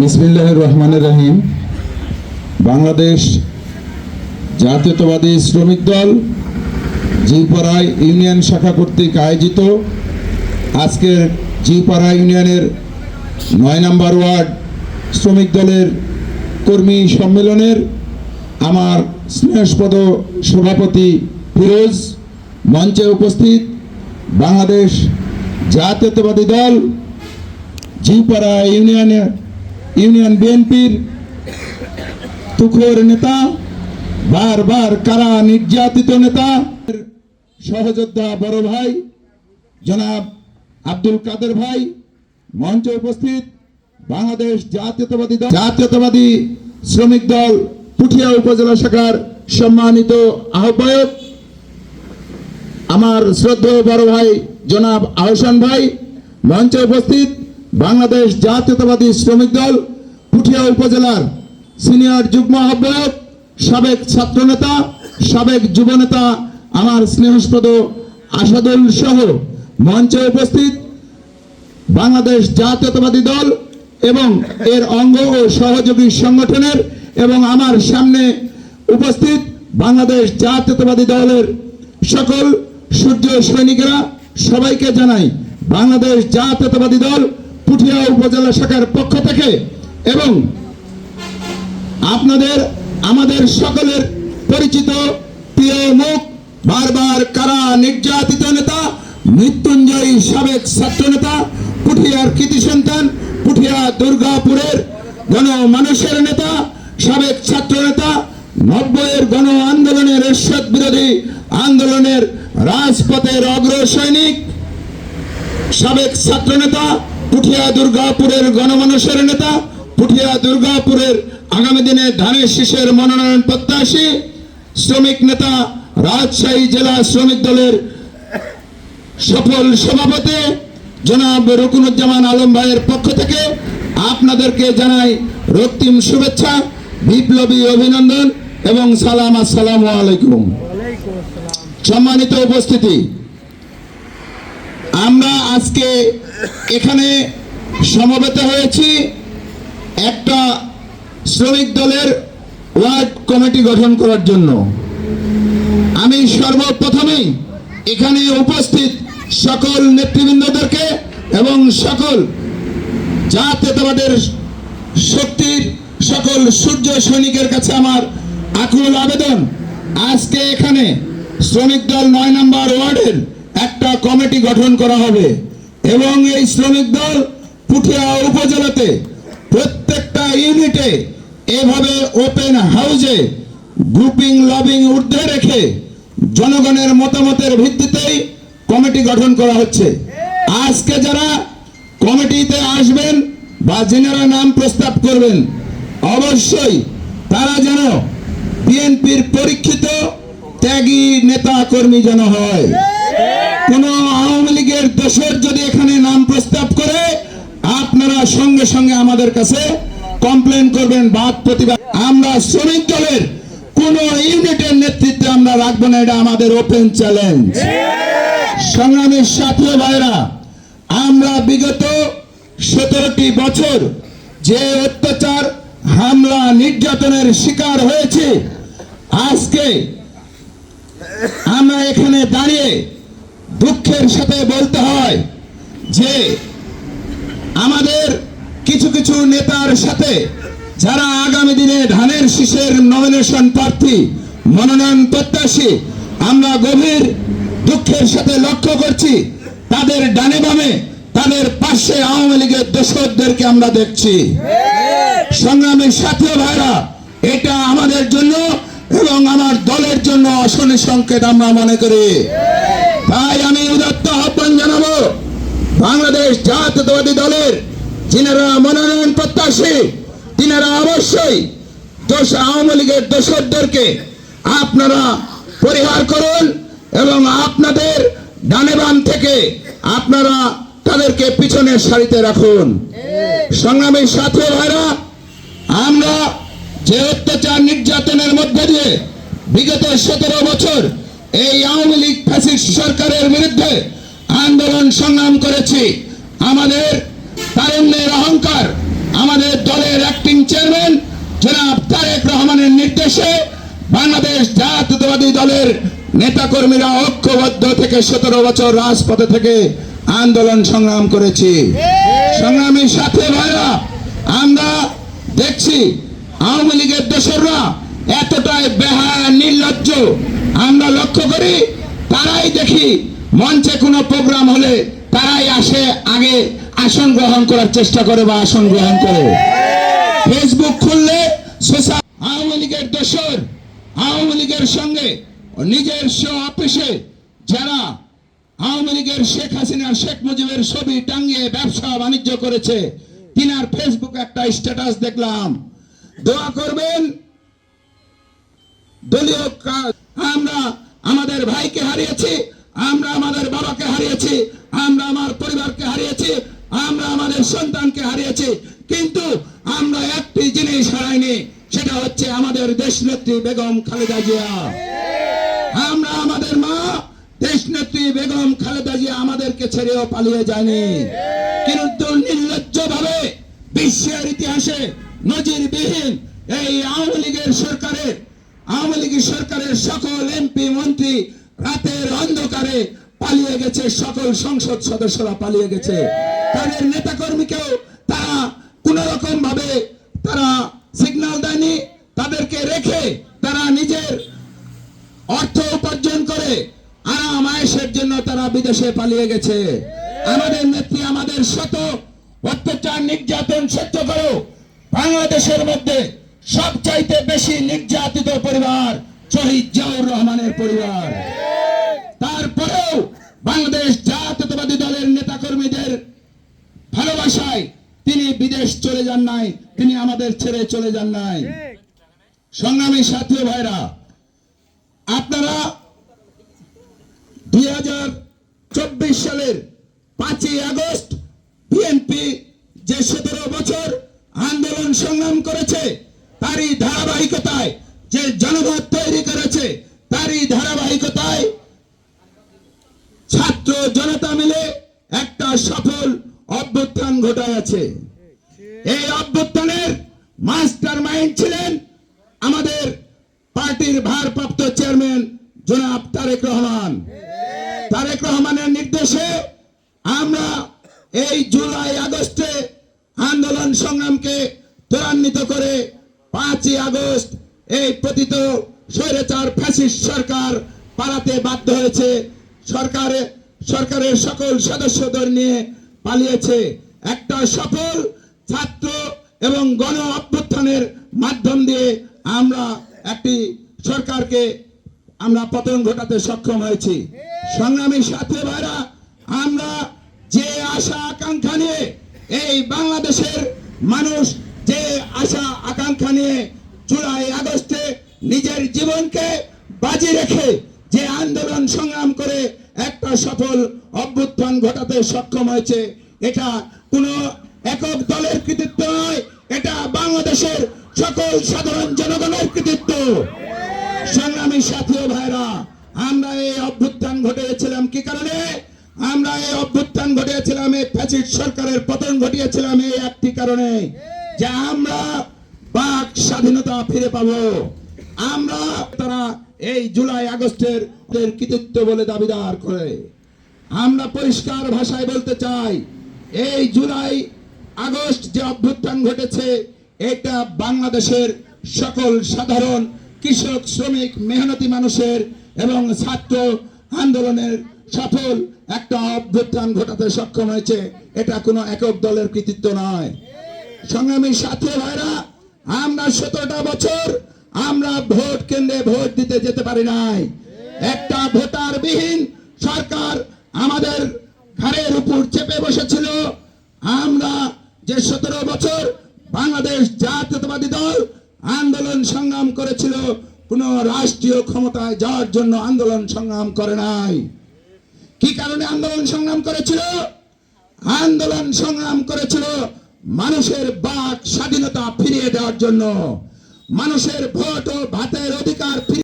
বিসমিল্লাহ রহমানের রহিম। বাংলাদেশ জাতীয়তাবাদী শ্রমিক দল, জিপাড়ায় ইউনিয়ন শাখা কর্তৃক আয়োজিত আজকের জিপাড়া ইউনিয়নের নয় নম্বর ওয়ার্ড শ্রমিক দলের কর্মী সম্মেলনের আমার স্নেহস্পদ সভাপতি ফিরোজ মঞ্চে উপস্থিত বাংলাদেশ জাতীয়তাবাদী দল, জিপাড়া ইউনিয়নের ইউনিয়ন বিএনপির তুখোর নেতা, বারবার কারা নির্যাতিত নেতা, সহযোদ্ধা বড় ভাই, জনাব আব্দুল কাদের ভাই, মঞ্চে উপস্থিত বাংলাদেশ জাতীয়তাবাদী দল, জাতীয়তাবাদী শ্রমিক দল, পুঠিয়া উপজেলা শাখার সম্মানিত আহ্বায়ক, আমার শ্রদ্ধেয় বড় ভাই জনাব আহসান ভাই, মঞ্চে উপস্থিত বাংলাদেশ জাতীয়তাবাদী শ্রমিক দল পুঠিয়া উপজেলার সিনিয়র যুগ্ম আহ্বায়ক, সাবেক ছাত্রনেতা, সাবেক যুবনেতা আমার স্নেহস্পদ আসাদুল সহ মঞ্চে উপস্থিত বাংলাদেশ জাতীয়তাবাদী দল এবং এর অঙ্গ ও সহযোগী সংগঠনের এবং আমার সামনে উপস্থিত বাংলাদেশ জাতীয়তাবাদী দলের সকল সূর্য সৈনিকেরা সবাইকে জানাই, বাংলাদেশ জাতীয়তাবাদী দল পুঠিয়া উপজেলা শাখার পক্ষ থেকে এবং আপনাদের, আমাদের সকলের পরিচিত প্রিয় মুখ, বারবার কারা নির্যাতিত নেতা, মৃত্যুঞ্জয়ী সাবেক ছাত্র নেতা, পুঠিয়ার কৃতি সন্তান, পুঠিয়া দুর্গাপুরের গণ মানুষের নেতা, সাবেক ছাত্র নেতা, নব্বইয়ের গণ আন্দোলনের এরশাদ বিরোধী আন্দোলনের রাজপথের অগ্র সৈনিক সাবেক ছাত্র নেতা পুঠিয়া দুর্গাপুরের গণমানুষের নেতা, পুঠিয়া দুর্গাপুরের আগামী দিনে ধানের শীষের মনোনয়ন প্রত্যাশী শ্রমিক নেতা, রাজশাহী জেলা শ্রমিক দলের সফল সভাপতি জনাব রকুনুজ্জামান আলম ভাইয়ের পক্ষ থেকে আপনাদেরকে জানাই রক্তিম শুভেচ্ছা, বিপ্লবী অভিনন্দন এবং সালাম, আসসালাম আলাইকুম। সম্মানিত উপস্থিতি, আমরা আজকে এখানে সমবেত হয়েছি একটা শ্রমিক দলের ওয়ার্ড কমিটি গঠন করার জন্য। আমি সর্বপ্রথমেই এখানে উপস্থিত সকল নেতৃবৃন্দদেরকে এবং সকল জাতীয়তাবাদের শক্তির সকল সূর্য সৈনিকের কাছে আমার আকুল আবেদন। আজকে এখানে শ্রমিক দল নয় নম্বর ওয়ার্ডের একটা কমিটি গঠন করা হবে। এবং এই শ্রমিক দল পুঠিয়া উপজেলাতে প্রত্যেকটা ইউনিটে এভাবে ওপেন হাউজে গ্রুপিং, লবিং ঊর্ধ্বে রেখে জনগণের মতামতের ভিত্তিতেই কমিটি গঠন করা হচ্ছে। আজকে যারা কমিটিতে আসবেন বা যেনারা নাম প্রস্তাব করবেন, অবশ্যই তারা যেন বিএনপির পরীক্ষিত ত্যাগী নেতা কর্মী যেন হয়। কোন আওয়ামী লীগের দোষের যদি এখানে নাম প্রস্তাব করে, আপনারা সঙ্গে সঙ্গে আমাদের কাছে কমপ্লেন করবেন বাদ প্রতিবাদ। আমরা শ্রমিক দলের কোন ইউনিটের নেতৃত্বে আমরা রাখব না, এটা আমাদের ওপেন চ্যালেঞ্জ সংগ্রামের সাথী ভাইরা, আমরা বিগত সতেরোটি বছর যে অত্যাচার, হামলা, নির্যাতনের শিকার হয়েছে, আজকে আমরা এখানে দাঁড়িয়ে দুঃখের সাথে বলতে হয় যে আমাদের কিছু কিছু নেতার সাথে যারা আগামী দিনে ধানের শীষের নমিনেশন প্রার্থী, মনোনয়ন প্রত্যাশী, আমরা গভীর দুঃখের সাথে লক্ষ্য করছি, তাদের ডানে বামে, তাদের পাশে আওয়ামী লীগের দোষরদেরকে আমরা দেখছি। সংগ্রামের সাথী ভাইরা, এটা আমাদের জন্য এবং আমার দলের জন্য অশনি সংকেত আমরা মনে করি। তাই আমি উদাত্ত আহ্বান জানাব বাংলাদেশ জাতীয়তাবাদী দলের, যিনারা মনোনয়ন প্রত্যাশী, তিনারা অবশ্যই দোষ আওয়ামী লীগের দোষরদেরকে আপনারা পরিহার করুন এবং আপনাদের ডানে বাম থেকে আপনারা তাদেরকে পিছনের সারিতে রাখুন। সংগ্রামী সাথী ভাইরা, আমরা যে অত্যাচার নির্যাতনের মধ্যে দিয়ে বিগত সতেরো বছর এই আওয়ামী লীগ ফ্যাসিস্ট সরকারের বিরুদ্ধে আন্দোলন সংগ্রাম করেছি। আমাদের তারুণ্যের অহংকার, আমাদের দলের অ্যাক্টিং চেয়ারম্যান জনাব তারেক রহমানের নির্দেশে বাংলাদেশ জাতীয়তাবাদী দলের নেতাকর্মীরা ঐক্যবদ্ধ থেকে সতেরো বছর রাজপথে থেকে আন্দোলন সংগ্রাম করেছি। সংগ্রামী সাথে ভাইরা, আমরা দেখছি আওয়ামী লীগের দোসররা এতটাই বেহায়া, নির্লজ্জ আমরা লক্ষ্য করি, তারাই দেখি মঞ্চে কোনো প্রোগ্রাম হলে তারাই আসে আগে আসন গ্রহণ করার চেষ্টা করে বা আসন গ্রহণ করে। ফেসবুক খুললে সোশ্যাল আওয়ামী লীগের দোসর আওয়ামী লীগের সঙ্গে নিজের অফিসে যারা আওয়ামী লীগের শেখ হাসিনার, শেখ মুজিবের ছবি টাঙ্গিয়ে ব্যবসা বাণিজ্য করেছে, তিনার ফেসবুক একটা স্ট্যাটাস দেখলাম। দোয়া করবেন। দলীয় ভাইকে হারিয়েছি, আমরা আমাদের বাবাকে হারিয়েছি, আমরা আমার পরিবারকে হারিয়েছি, আমরা আমাদের সন্তানকে হারিয়েছি, কিন্তু আমরা একটি জিনিস হারাইনি, সেটা হচ্ছে আমাদের দেশনেত্রী বেগম খালেদা জিয়া। আমরা আমাদের মা, দেশনেত্রী বেগম খালেদা জিয়া আমাদেরকে ছেড়েও পালিয়ে যায়নি। কিন্তু নির্লজ্জ ভাবে বিশ্বের ইতিহাসে নজিরবিহীন এই আওয়ামী লীগের সরকারের, আওয়ামী লীগের সরকারের সকল এমপি, মন্ত্রী রাতের অন্ধকারে পালিয়ে গেছে সকল সংসদ সদস্যরা পালিয়ে গেছে। তাদের নেতাকর্মীকেও তারা কোন রকম ভাবে তারা সিগন্যাল দেয়নি। তাদেরকে রেখে তারা নিজের অর্থ উপার্জন করে আরাম আয়েসের জন্য তারা বিদেশে পালিয়ে গেছে। আমাদের নেত্রী, আমাদের শত অত্যাচার, নির্যাতন সহ্য করো বাংলাদেশের মধ্যে সবচাইতে বেশি নির্যাতিত পরিবার শহীদ জিয়াউর রহমানের পরিবার। তারপরেও বাংলাদেশ জাতীয়তাবাদী দলের নেতাকর্মীদের ভালোবাসায় তিনি বিদেশ চলে যান নাই, তিনি আমাদের ছেড়ে চলে যান নাই। সংগ্রামী সাথী ভাইরা, আপনারা দুই চব্বিশ সালের পাঁচই আগস্ট বিএনপি যে সতেরো বছর আন্দোলন সংগ্রাম করেছে, তারই ধারাবাহিকতায় যে জনমত তৈরি করেছে, তারই ধারাবাহিকতায় জনতা মিলে একটা সফল অভ্যুত্থান ঘটায় এই অভ্যুত্থানের মাস্টার মাইন্ড ছিলেন আমাদের পার্টির ভারপ্রাপ্ত চেয়ারম্যান জনাব তারেক রহমান। তারেক রহমানের নির্দেশে আমরা এই জুলাই আগস্টে আন্দোলন সংগ্রামকে ত্বরান্বিত করে পাঁচই আগস্ট এই পতিত স্বৈরাচার ফ্যাসিস্ট সরকার পালাতে বাধ্য হয়েছে। সরকারে সরকারের সকল সদস্যদের নিয়ে পালিয়েছে একটা সফল ছাত্র এবং গণ অভ্যুত্থানের মাধ্যম দিয়ে আমরা একটি সরকারকে আমরা পতন ঘটাতে সক্ষম হয়েছি। সংগ্রামী সাথী ভাইরা, আমরা যে আশা আকাঙ্ক্ষা নিয়ে এই বাংলাদেশের মানুষ যে আশা আকাঙ্ক্ষা নিয়ে জুলাই আগস্টে নিজের জীবনকে বাজি রেখে যে আন্দোলন সংগ্রাম করে একটা সফল অভ্যুত্থান ঘটাতে সক্ষম হয়েছে। এটা কোনো একক দলের কৃতিত্ব নয়, এটা বাংলাদেশের সকল সাধারণ জনগণের কৃতিত্ব। সংগ্রামী সাথী ভাইরা, আমরা এই অভ্যুত্থান ঘটিয়েছিলাম কি কারণে? আমরা এই অভ্যুত্থান ঘটিয়েছিলাম, এই ফ্যাসিড সরকারের পতন ঘটিয়েছিলাম এই একটি কারণে, যে আমরা বাক স্বাধীনতা ফিরে পাবো। আমরা তারা এই জুলাই আগস্টের কৃতিত্ব বলে দাবিদার করে। আমরা পরিষ্কার ভাষায় বলতে চাই, এই জুলাই আগস্ট যে অভ্যুত্থান ঘটেছে, এটা বাংলাদেশের সকল সাধারণ কৃষক, শ্রমিক, মেহনতি মানুষের এবং ছাত্র আন্দোলনের সফল একটা অভ্যুত্থান ঘটাতে সক্ষম হয়েছে। এটা কোনো একক দলের কৃতিত্ব নয়। সংগ্রামী সাথী ভাইরা, আমরা সতেরোটা বছর আমরা ভোট কেন্দ্রে ভোট দিতে যেতে পারি নাই। একটা ভোটার বিহীন সরকার আমাদের ঘাড়ের উপর চেপে বসেছিল। আমরা যে সতেরো বছর বাংলাদেশ জাতীয়তাবাদী দল আন্দোলন সংগ্রাম করেছিল কোন রাষ্ট্রীয় ক্ষমতায় যাওয়ার জন্য আন্দোলন সংগ্রাম করে নাই। কি কারণে আন্দোলন সংগ্রাম করেছিল? আন্দোলন সংগ্রাম করেছিল মানুষের বাক স্বাধীনতা ফিরিয়ে দেওয়ার জন্য। মানুষের ভোট ও ভাতের অধিকার